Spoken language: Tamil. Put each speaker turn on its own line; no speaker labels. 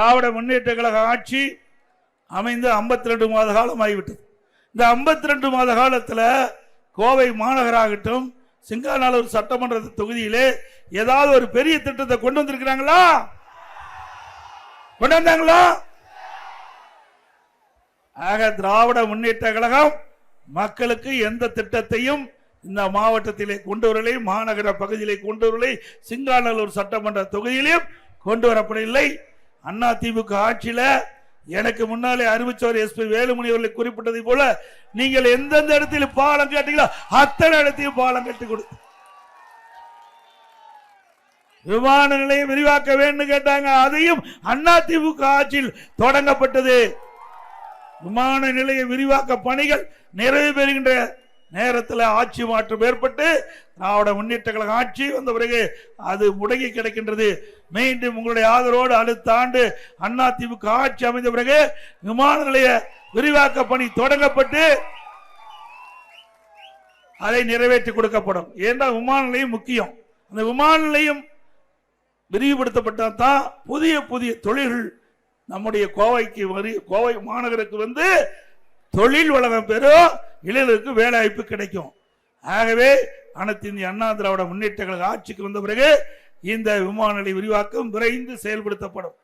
திராவிட முன்னேற்ற கழக ஆட்சி அமைந்து 52 ரெண்டு மாத காலம் ஆகிவிட்டது. இந்த 52 ரெண்டு மாத காலத்தில் கோவை மாநகராகட்டும் சிங்காநல்லூர் சட்டமன்ற தொகுதியிலே ஏதாவது ஒரு பெரிய திட்டத்தை கொண்டு வந்திருக்கிறாங்களா? கொண்டு வந்தாங்களா? ஆக திராவிட முன்னேற்ற கழகம் மக்களுக்கு எந்த திட்டத்தையும் இந்த மாவட்டத்திலே கொண்டு வரலை மாநகர பகுதியிலே கொண்டு வரலை சிங்காநல்லூர் சட்டமன்ற தொகுதியிலையும் கொண்டு வரப்படவில்லை. அண்ணா திமுக ஆட்சியில எனக்கு முன்னாலே அறிவிச்சவர் எஸ்பி வேலுமணி அவர்களை குறிப்பிட்டதை போல நீங்கள் எந்தெந்த இடத்தில் பாலம் கேட்டீங்களோ அத்தனை இடத்தையும் பாலம் கட்டி கொடு. விமான நிலையம் விரிவாக்க வேண்டும் கேட்டாங்க. அதையும் அண்ணா திமுக ஆட்சியில் தொடங்கப்பட்டது. விமான நிலைய விரிவாக்க பணிகள் நிறைவு பெறுகின்ற நேரத்தில் ஆட்சி மாற்றம் ஏற்பட்டு திராவிட முன்னேற்ற கழக ஆட்சி வந்த பிறகு அது முடங்கி கிடக்கின்றது. மீண்டும் உங்களுடைய ஆதரவோடு அடுத்த ஆண்டு அண்ணா திமுக ஆட்சி அமைந்த பிறகு விமான நிலைய விரிவாக்க பணி தொடங்கப்பட்டு அதை நிறைவேற்றி கொடுக்கப்படும். ஏன்னா விமான நிலையம் முக்கியம். அந்த விமான நிலையம் விரிவுபடுத்தப்பட்டால் தான் புதிய புதிய தொழில்கள் நம்முடைய கோவைக்கு வரி கோவை மாநகருக்கு வந்து தொழில் வளம் பெறும். இளைஞருக்கு வேலை வாய்ப்பு கிடைக்கும். ஆகவே அனைத்து இந்திய அண்ணா திராவிட முன்னேற்ற கழக ஆட்சிக்கு வந்த பிறகு இந்த விமான நிலைய விரிவாக்கம் விரைந்து செயல்படுத்தப்படும்.